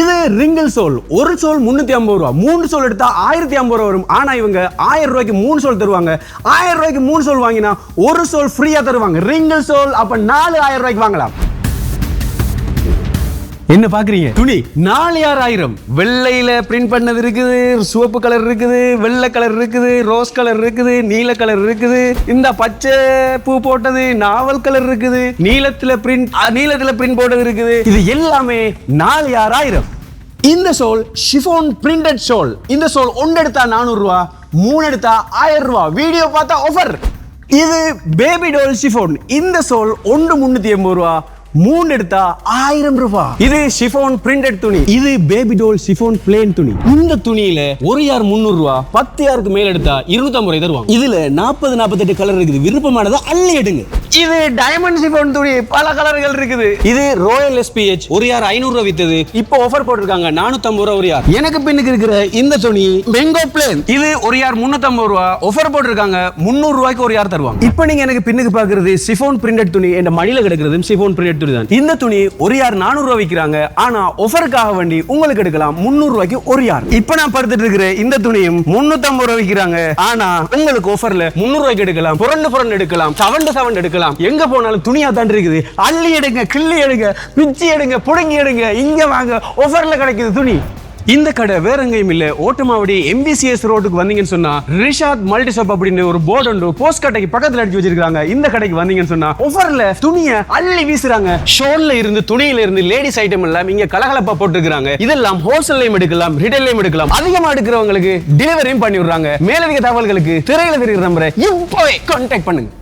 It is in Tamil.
இது ரிங்கிள் சோல். ஒரு சோல் முன்னூத்தி ஐம்பது ரூபா. மூணு சோல் எடுத்தா ஆயிரத்தி ஐம்பது ரூபா வரும். ஆனா இவங்க ஆயிரம் ரூபாய்க்கு மூணு சோல் தருவாங்க. ஆயிரம் ரூபாய்க்கு மூணு சோல் வாங்கினா ஒரு சோல் ஃப்ரீயா தருவாங்க. ரிங்கிள் சோல் அப்ப நாலு ஆயிரம் ரூபாய்க்கு வாங்கலாம். என்ன பாக்குறீங்க துணி. நாலு ஆயிரம் வெள்ளையில பிரிண்ட் பண்ணது இருக்குது சிவப்பு கலர் இருக்குது வெள்ளை கலர் இருக்குது ரோஸ் கலர் இருக்குது நீல கலர் இருக்குது. இந்த பச்சை பூ போட்டது நாவல் கலர் இருக்குது. நீலத்துல பிரிண்ட் நீலத்துல பிரிண்ட் போட்டது இருக்குது. இது எல்லாமே நாலு ஆயிரம் இந்த சோல் ஷிஃபோன் பிரிண்டட் சோல். இந்த சோல் ஒன்று எடுத்தா நானூறு ரூபா மூணு எடுத்தா ஆயிரம் ரூபா. வீடியோ பார்த்தா ஆஃபர் இது பேபி டோல் ஷிஃபோன் இந்த சோல் ஒன்று முன்னூற்றி எண்பது ரூபா மூணு எடுத்தா ஆயிரம் ரூபாய் இது ஷிஃபோன் பிரிண்டட் துணி. இது பேபி டோல் ஷிஃபோன் பிளேன் துணி. இந்த துணியில ஒரு யார் முந்நூறு ரூபா பத்து யாருக்கு மேல எடுத்தா இருநூத்தம்பது ரூபாய் தருவாங்க. இதுல நாற்பது நாற்பத்தெட்டு கலர் இருக்குது. விருப்பமானதை அள்ளி எடுங்க. இது டைமண்ட் ஷிஃபோன் துணி. பல கலர்கள் இருக்குது. இது ரோயல் எஸ்பிஹெச் ஒரு யார் ஐநூறு ரூபாய் வித்தது? இப்போ ஆஃபர் போட்டிருக்காங்க. நானூத்தம்பது ரூபா ஒரு யார்? எனக்கு பின்னுக்கு இருக்கிற இந்த துணி மெங்கோ பிளேன் இது ஒரு யார்? முன்னூத்தம்பது ரூபா. ஆஃபர் போட்டிருக்காங்க. முந்நூறு ரூபாய்க்கு ஒரு யார் தருவாங்க? இப்போ நீங்க எனக்கு பின்னுக்கு பாக்குறது சிஃபோன் பிரிண்டட் துணி. என் மடியில கிடக்கிறது சிஃபோன் பிரிண்டட் துணி தான். இந்த துணி ஒரு யார்? நானூறு ரூபாய் விற்கிறாங்க ஆனா ஆஃபருக்காக வேண்டி உங்களுக்கு எடுக்கலாம் முந்நூறு ரூபாய்க்கு ஒரு யார்? இப்போ நான் படுத்துட்டு இருக்கிற இந்த துணியும் முன்னூத்தம்பது ரூபாய் விற்கிறாங்க ஆனா உங்களுக்கு ஆஃபர்ல முந்நூறு ரூபாய்க்கு எடுக்கலாம். புரண்டு புரண்டு எடுக்கலாம். சவண்டு சவண்டு எடுக்கலாம். எங்க போனாலும் துணியா தான் இருக்குது. அள்ளி எடுங்க கிள்ளி எடுங்க பிச்சி எடுங்க புடுங்கி எடுங்க இங்க வாங்க ஆஃபர்ல கிடைக்குது துணி. இந்த கடை வேற எங்கேயும் இல்ல. ஓட்டமாவடி எம்பிசிஎஸ் ரோட்டுக்கு வந்தீங்கன்னு சொன்னா ரிஷாத் மல்டி ஷாப் அப்படின்னு ஒரு போர்டு உண்டு. போஸ்ட் கடைக்கு பக்கத்துல அடிச்சு வச்சிருக்காங்க இந்த கடைக்கு வந்தீங்கன்னு சொன்னா ஒவ்வொருல துணியை அள்ளி வீசுறாங்க. ஷோல்ல இருந்து துணியில இருந்து லேடிஸ் ஐட்டம் எல்லாம் இங்க கலகலப்பா போட்டுருக்காங்க இதெல்லாம் ஹோல்சேல்லையும் எடுக்கலாம் ரிட்டைல்லையும் எடுக்கலாம். அதிகமா எடுக்கிறவங்களுக்கு டெலிவரியும் பண்ணி விடுறாங்க. மேலதிக தகவல்களுக்கு திரையில தெரிகிற நம்பரை இப்போவே கான்டாக்ட் பண்ணுங்க.